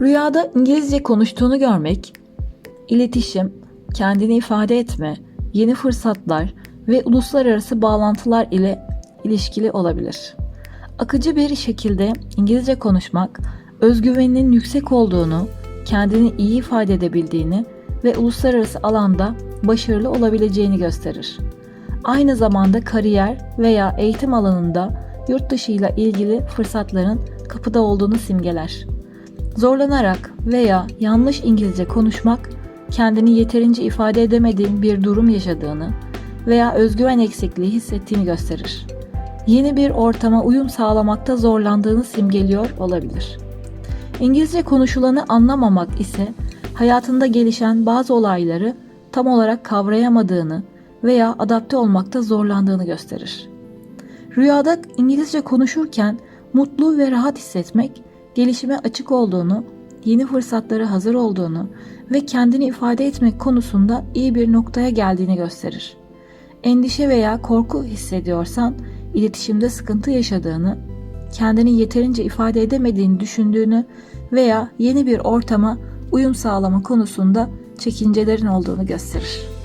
Rüyada İngilizce konuştuğunu görmek, iletişim, kendini ifade etme, yeni fırsatlar ve uluslararası bağlantılar ile ilişkili olabilir. Akıcı bir şekilde İngilizce konuşmak, özgüveninin yüksek olduğunu, kendini iyi ifade edebildiğini ve uluslararası alanda başarılı olabileceğini gösterir. Aynı zamanda kariyer veya eğitim alanında yurt dışıyla ilgili fırsatların kapıda olduğunu simgeler. Zorlanarak veya yanlış İngilizce konuşmak, kendini yeterince ifade edemediğin bir durum yaşadığını veya özgüven eksikliği hissettiğini gösterir. Yeni bir ortama uyum sağlamakta zorlandığını simgeliyor olabilir. İngilizce konuşulanı anlamamak ise hayatında gelişen bazı olayları tam olarak kavrayamadığını veya adapte olmakta zorlandığını gösterir. Rüyada İngilizce konuşurken mutlu ve rahat hissetmek, gelişime açık olduğunu, yeni fırsatlara hazır olduğunu ve kendini ifade etmek konusunda iyi bir noktaya geldiğini gösterir. Endişe veya korku hissediyorsan, iletişimde sıkıntı yaşadığını, kendini yeterince ifade edemediğini düşündüğünü veya yeni bir ortama uyum sağlama konusunda çekincelerin olduğunu gösterir.